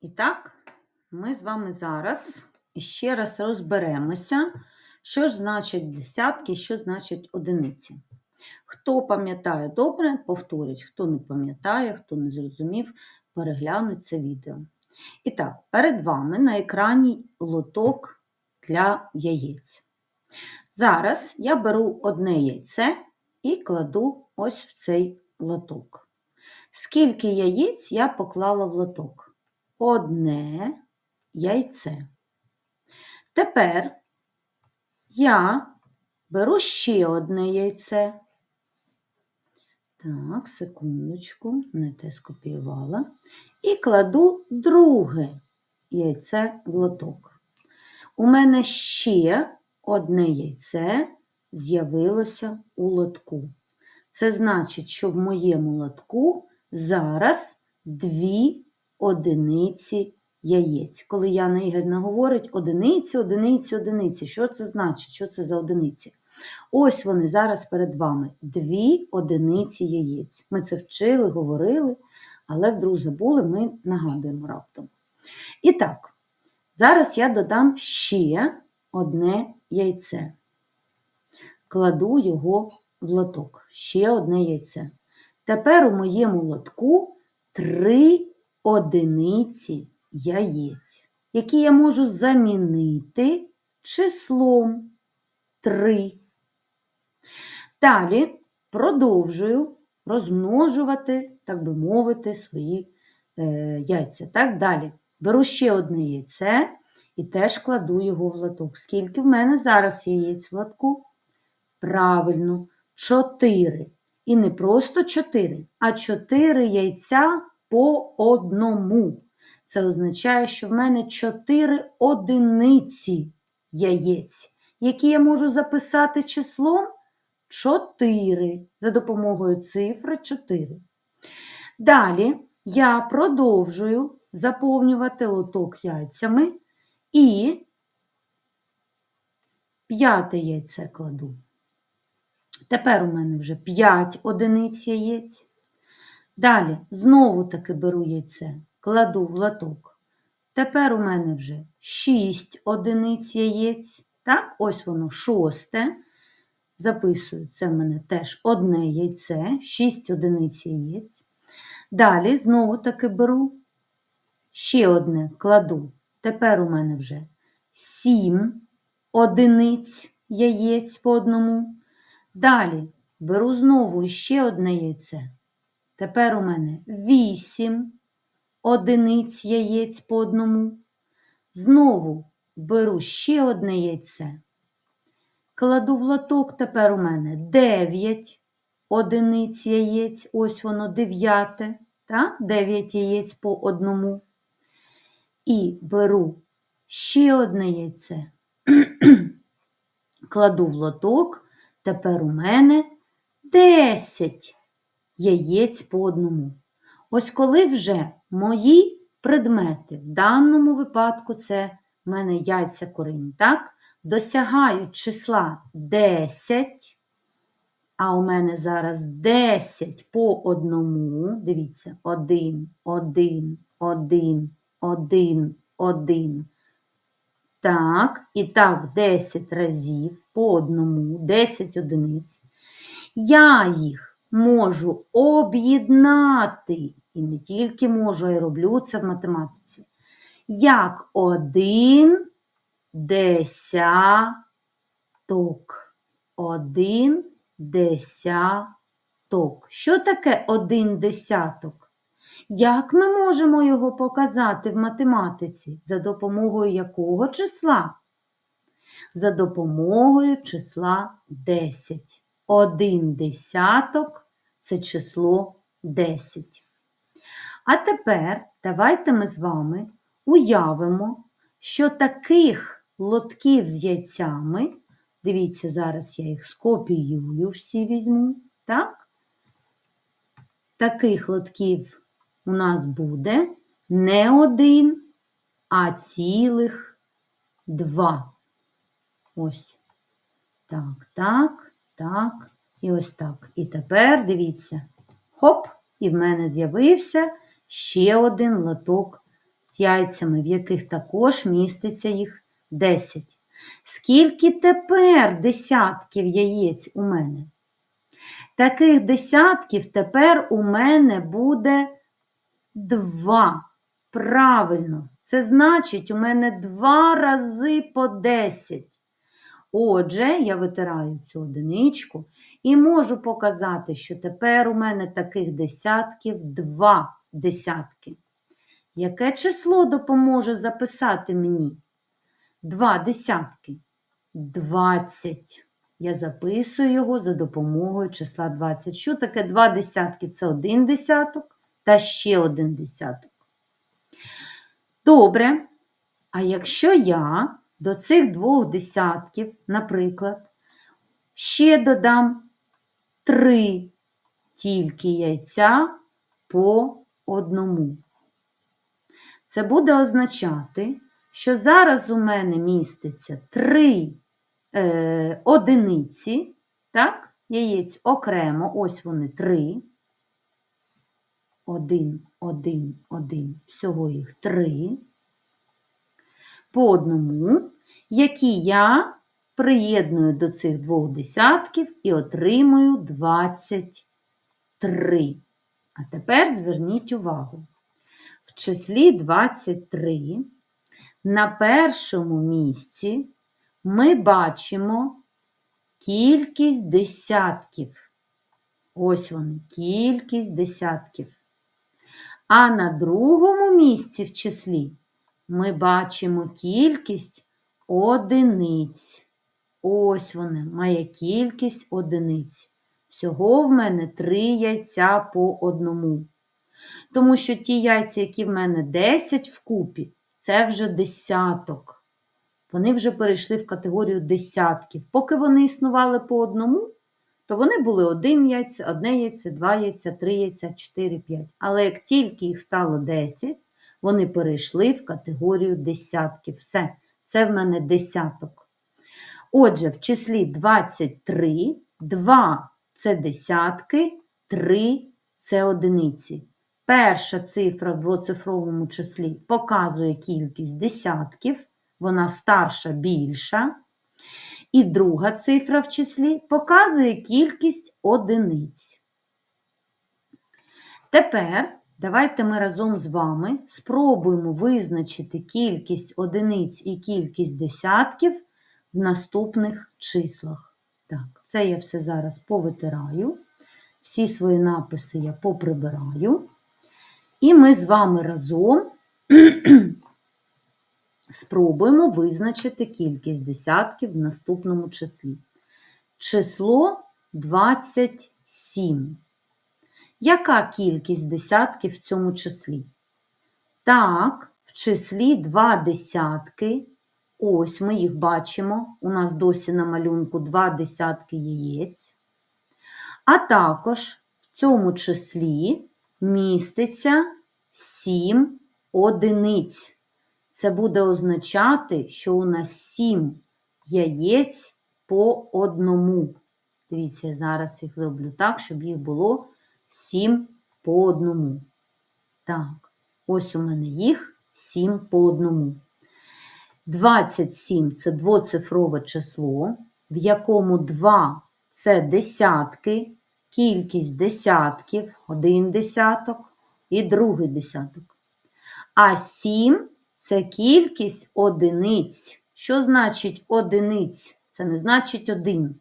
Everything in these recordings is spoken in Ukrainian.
І так, ми з вами зараз ще раз розберемося, що ж значать десятки, що значать одиниці. Хто пам'ятає добре, повторять, хто не пам'ятає, хто не зрозумів, переглянуть це відео. І так, перед вами на екрані лоток для яєць. Зараз я беру одне яйце і кладу ось в цей лоток. Скільки яєць я поклала в лоток? Одне яйце. Тепер я беру ще одне яйце. Так, секундочку, не те скопіювала. І кладу друге яйце в лоток. У мене ще одне яйце з'явилося у лотку. Це значить, що в моєму лотку зараз дві одиниці яєць. Коли Яна Ігорівна говорить одиниці, одиниці, одиниці. Що це значить? Що це за одиниці? Ось вони зараз перед вами. Дві одиниці яєць. Ми це вчили, говорили, але вдруг забули, ми нагадуємо раптом. І так, зараз я додам ще одне яйце. Кладу його в лоток. Ще одне яйце. Тепер у моєму лотку три одиниці яєць, які я можу замінити числом 3. Далі продовжую розмножувати, так би мовити, свої е, яйця. Так, далі. Беру ще одне яйце і теж кладу його в лоток. Скільки в мене зараз яєць в лотку? Правильно, 4. І не просто 4, а 4 яйця по одному. Це означає, що в мене 4 одиниці яєць, які я можу записати числом 4 за допомогою цифри 4. Далі я продовжую заповнювати лоток яйцями і п'яте яйце кладу. Тепер у мене вже 5 одиниць яєць. Далі знову таки беру яйце, кладу в лоток. Тепер у мене вже 6 одиниць яєць. Так, ось воно шосте. Записую, це в мене теж одне яйце, 6 одиниць яєць. Далі знову таки беру ще одне кладу. Тепер у мене вже 7 одиниць яєць по одному. Далі беру знову ще одне яйце. Тепер у мене 8 одиниць яєць по одному. Знову беру ще одне яйце. Кладу в лоток, тепер у мене 9 одиниць яєць, ось воно дев'яте, так? 9 яєць по одному. І беру ще одне яйце, кладу в лоток, тепер у мене 10 яєць по одному. Ось коли вже мої предмети, в даному випадку це в мене яйця корінь, так? Досягають числа 10, а у мене зараз 10 по одному. Дивіться, 1, 1, 1, 1, 1. Так, і так 10 разів по одному, 10 одиниць. Я їх можу об'єднати. І не тільки можу, а й роблю це в математиці. Як один десяток. Один десяток. Що таке один десяток? Як ми можемо його показати в математиці? За допомогою якого числа? За допомогою числа 10. Один десяток це число 10. А тепер давайте ми з вами уявимо, що таких лотків з яйцями, дивіться, зараз я їх скопіюю, всі візьму, так? Таких лотків у нас буде не один, а цілих два. Ось. Так, так, так, і ось так. І тепер дивіться, хоп, і в мене з'явився ще один лоток з яйцями, в яких також міститься їх 10. Скільки тепер десятків яєць у мене? Таких десятків тепер у мене буде 2. Правильно, це значить, у мене 2 рази по 10. Отже, я витираю цю одиничку і можу показати, що тепер у мене таких десятків 2 десятки. Яке число допоможе записати мені? Два десятки. 20. Я записую його за допомогою числа 20. Що таке два десятки? Це один десяток та ще один десяток. Добре. А якщо я до цих двох десятків, наприклад, ще додам три тільки яйця по одному. Це буде означати, що зараз у мене міститься три е, одиниці, так, яєць окремо, ось вони три. Один, один, один, всього їх три. По одному, які я приєдную до цих двох десятків і отримую 23. А тепер зверніть увагу. В числі 23 на першому місці ми бачимо кількість десятків. Ось вони, кількість десятків. А на другому місці в числі ми бачимо кількість одиниць. Ось вони, моя кількість одиниць. Всього в мене три яйця по одному. Тому що ті яйця, які в мене 10 вкупі, це вже десяток. Вони вже перейшли в категорію десятків. Поки вони існували по одному, то вони були один яйце, одне яйце, два яйця, три яйця, чотири, п'ять. Але як тільки їх стало 10, вони перейшли в категорію десятків. Все, це в мене десяток. Отже, в числі 23, 2 це десятки, 3 це одиниці. Перша цифра в двоцифровому числі показує кількість десятків, вона старша більша. І друга цифра в числі показує кількість одиниць. Тепер давайте ми разом з вами спробуємо визначити кількість одиниць і кількість десятків в наступних числах. Так, це я все зараз повитираю. Всі свої написи я поприбираю. І ми з вами разом спробуємо визначити кількість десятків в наступному числі. Число 27. Яка кількість десятків в цьому числі? Так, в числі 2 десятки. Ось ми їх бачимо. У нас досі на малюнку 2 десятки яєць. А також в цьому числі міститься 7 одиниць. Це буде означати, що у нас 7 яєць по одному. Дивіться, я зараз їх зроблю так, щоб їх було 7 по одному. Так, ось у мене їх 7 по одному. 27 це двоцифрове число, в якому 2 це десятки, кількість десятків, один десяток і другий десяток. А 7 це кількість одиниць. Що значить одиниць? Це не значить один.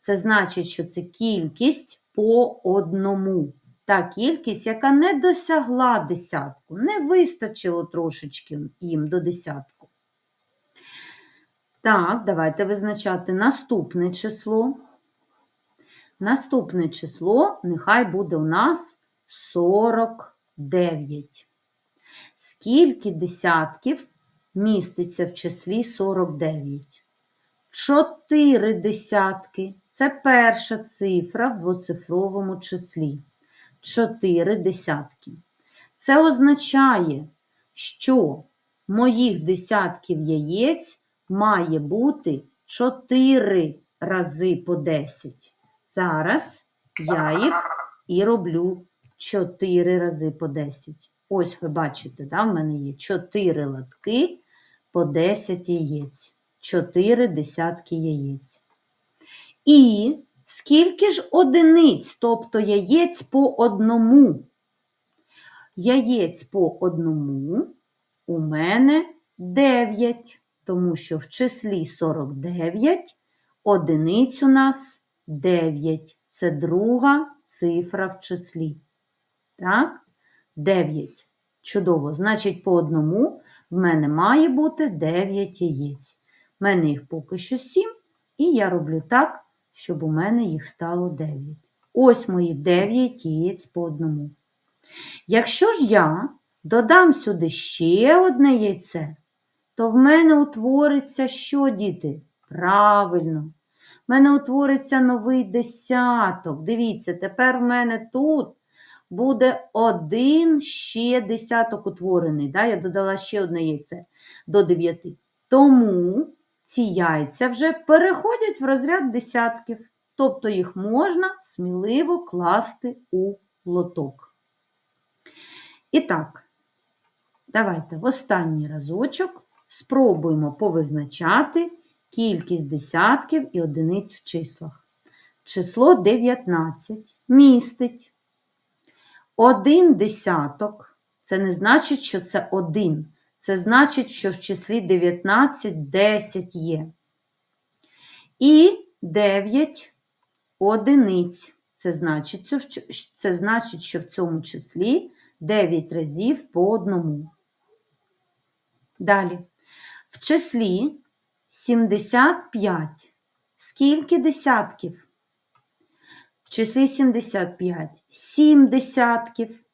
Це значить, що це кількість по одному. Та кількість, яка не досягла десятку, не вистачило трошечки їм до десятку. Так, давайте визначати наступне число. Наступне число нехай буде у нас 49. Скільки десятків міститься в числі 49? Чотири десятки. Це перша цифра в двоцифровому числі. Чотири десятки. Це означає, що моїх десятків яєць має бути 4 рази по 10. Зараз я їх і роблю 4 рази по 10. Ось ви бачите, да, в мене є 4 лотки по 10 яєць. 4 десятки яєць. І скільки ж одиниць, тобто яєць по одному? Яєць по одному у мене 9, тому що в числі 49 одиниць у нас 9. Це друга цифра в числі. Так? 9. Чудово. Значить, по одному в мене має бути 9 яєць. В мене їх поки що 7, і я роблю так, щоб у мене їх стало 9. Ось мої 9 яєць по одному. Якщо ж я додам сюди ще одне яйце, то в мене утвориться що, діти? Правильно. В мене утвориться новий десяток. Дивіться, тепер в мене тут буде один ще десяток утворений. Да? Я додала ще одне яйце до 9. Тому ці яйця вже переходять в розряд десятків. Тобто їх можна сміливо класти у лоток. І так, давайте в останній разочок спробуємо повизначати кількість десятків і одиниць в числах. Число 19 містить один десяток. Це не значить, що це один. Це значить, що в числі 19 10 є. І 9 одиниць. Це значить, це значить, що в цьому числі 9 разів по одному. Далі. В числі 75. Скільки десятків? В числі 75. 7 десятків.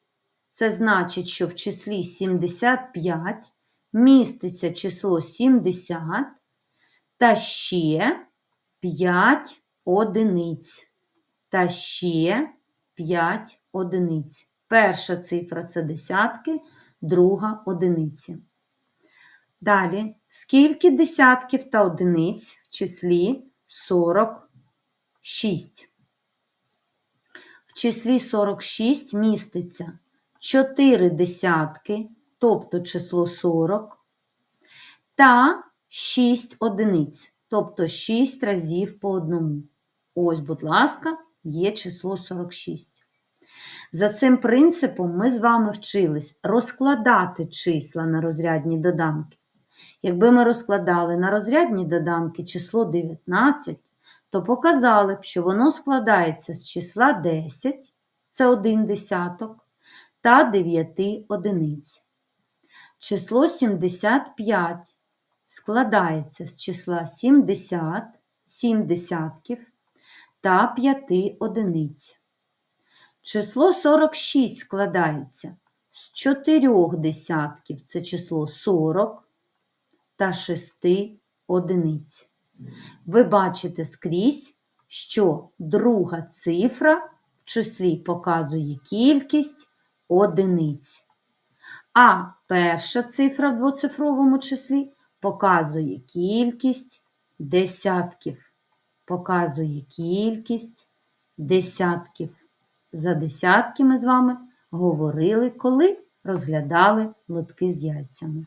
Це значить, що в числі 75 міститься число 70 та ще 5 одиниць. Та ще 5 одиниць. Перша цифра це десятки, друга одиниці. Далі, скільки десятків та одиниць в числі 46? В числі 46 міститься 4 десятки, тобто число 40, та 6 одиниць, тобто 6 разів по одному. Ось, будь ласка, є число 46. За цим принципом ми з вами вчились розкладати числа на розрядні доданки. Якби ми розкладали на розрядні доданки число 19, то показали б, що воно складається з числа 10, це 1 десяток, та 9 одиниць. Число 75 складається з числа 70, 7 десятків та 5 одиниць. Число 46 складається з 4 десятків, це число 40 та 6 одиниць. Ви бачите скрізь, що друга цифра в числі показує кількість одиниць. А перша цифра в двоцифровому числі показує кількість десятків. Показує кількість десятків. За десятки ми з вами говорили, коли розглядали лотки з яйцями.